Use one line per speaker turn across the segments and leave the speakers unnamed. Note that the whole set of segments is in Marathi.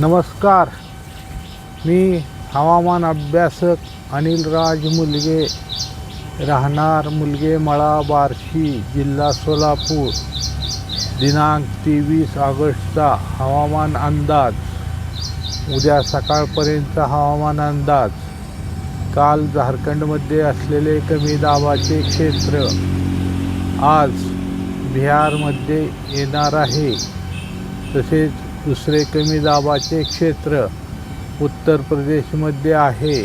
नमस्कार. मी हवामान अभ्यासक अनिल राज मुलगे. राहणार मुलगे मळा बार्शी जिल्हा सोलापूर. दिनांक तेवीस ऑगस्टचा हवामान अंदाज. उद्या सकाळपर्यंतचा हवामान अंदाज. काल झारखंडमध्ये असलेले कमी दाबाचे क्षेत्र. आज बिहारमध्ये येणार आहे. तसेच दुसरे कमी दाबाचे क्षेत्र उत्तर प्रदेशमध्ये आहे.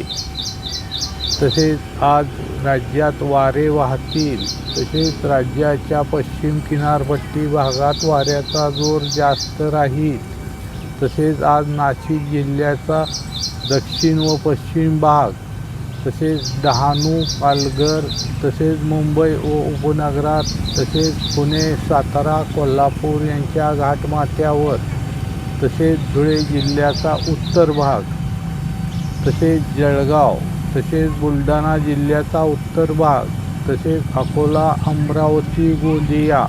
तसेच आज राज्यात वारे वाहतील. तसेच राज्याच्या पश्चिम किनारपट्टी भागात वाऱ्याचा जोर जास्त राहील. तसेच आज नाशिक जिल्ह्याचा दक्षिण व पश्चिम भाग तसेच डहाणू पालघर तसेच मुंबई व उपनगरात तसेच पुणे सातारा कोल्हापूर यांच्या घाटमाथ्यावर तसेच धुळे जिल्ह्याचा उत्तर भाग तसेच जळगाव तसेच बुलढाणा जिल्ह्याचा उत्तर भाग तसेच अकोला अमरावती गोंदिया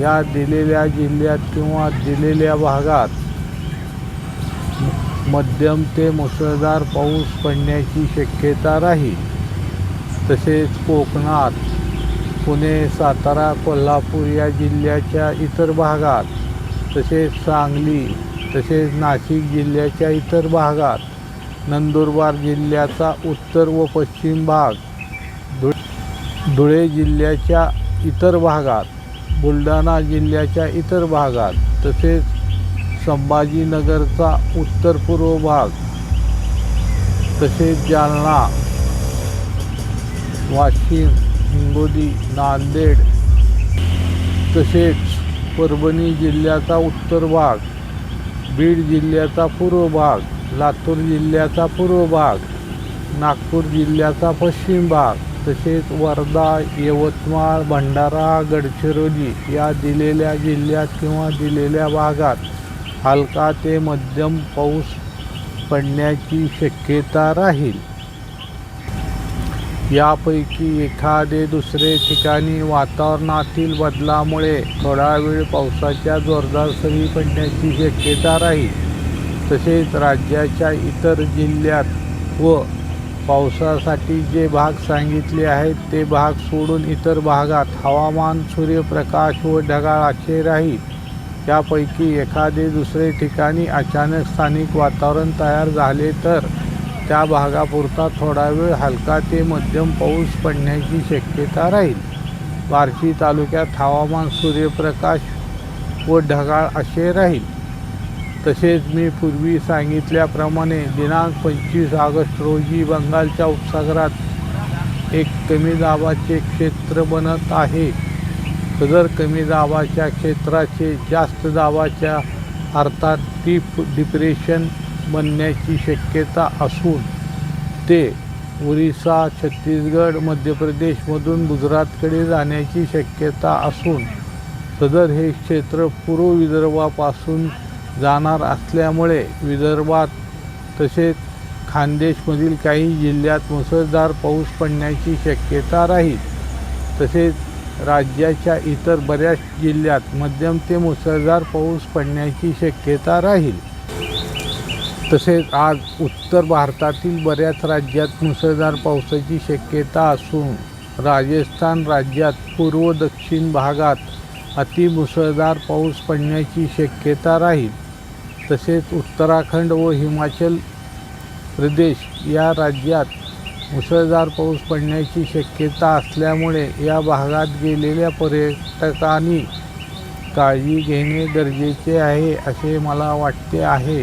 या दिलेल्या जिल्ह्यात किंवा दिलेल्या भागात मध्यम ते मुसळधार पाऊस पडण्याची शक्यता राहील. तसेच कोकणात पुणे सातारा कोल्हापूर या जिल्ह्याच्या इतर भागात तसेच सांगली तसेच नाशिक जिल्ह्याच्या इतर भागात नंदुरबार जिल्ह्याचा उत्तर व पश्चिम भाग धु धुळे जिल्ह्याच्या इतर भागात बुलढाणा जिल्ह्याच्या इतर भागात तसेच संभाजीनगरचा उत्तर पूर्व भाग तसेच जालना वाशिम हिंगोली नांदेड तसेच परभणी जिल्ह्याचा उत्तर भाग बीड जिल्ह्याचा पूर्व भाग लातूर जिल्ह्याचा पूर्व भाग नागपूर जिल्ह्याचा पश्चिम भाग तसेच वर्धा यवतमाळ भंडारा गडचिरोली या दिलेल्या जिल्ह्यात किंवा दिलेल्या भागात हलका ते मध्यम पाऊस पडण्याची शक्यता राहील. यापैकी एखादे दुसरे ठिकाणी वातावरणातील बदलामुळे थोडा वेळ पावसाच्या जोरदार सरी पडण्याची शक्यता राहील. तसेच राज्याच्या इतर जिल्ह्यात व पावसासाठी जे भाग सांगितले आहेत ते भाग सोडून इतर भागात हवामान सूर्यप्रकाश व ढगाळाचे राहील. यापैकी एखादे दुसरे ठिकाणी अचानक स्थानिक वातावरण तयार झाले तर त्या भागापुरता थोडा वेळ हलका ते मध्यम पाऊस पडण्याची शक्यता राहील. बार्शी तालुक्यात हवामान सूर्यप्रकाश व ढगाळ असे राहील. तसेच मी पूर्वी सांगितल्याप्रमाणे दिनांक पंचवीस ऑगस्ट रोजी बंगालच्या उपसागरात एक कमी दाबाचे क्षेत्र बनत आहे. सदर कमी दाबाच्या क्षेत्राचे जास्त दाबाच्या अर्थात डीप डिप्रेशन बनण्याची शक्यता असून ते ओरिसा छत्तीसगड मध्य प्रदेशमधून गुजरातकडे जाण्याची शक्यता असून सदर हे क्षेत्र पूर्व विदर्भापासून जाणार असल्यामुळे विदर्भात तसेच खानदेशमधील काही जिल्ह्यात मुसळधार पाऊस पडण्याची शक्यता राहील. तसेच राज्याच्या इतर बऱ्याच जिल्ह्यात मध्यम ते मुसळधार पाऊस पडण्याची शक्यता राहील. तसेच आज उत्तर भारतातील बऱ्याच राज्यात मुसळधार पावसाची शक्यता असून राजस्थान राज्यात पूर्व दक्षिण भागात अतिमुसळधार पाऊस पडण्याची शक्यता राहील. तसेच उत्तराखंड व हिमाचल प्रदेश या राज्यात मुसळधार पाऊस पडण्याची शक्यता असल्यामुळे या भागात गेलेल्या पर्यटकांनी काळजी घेणे गरजेचे आहे असे मला वाटते आहे.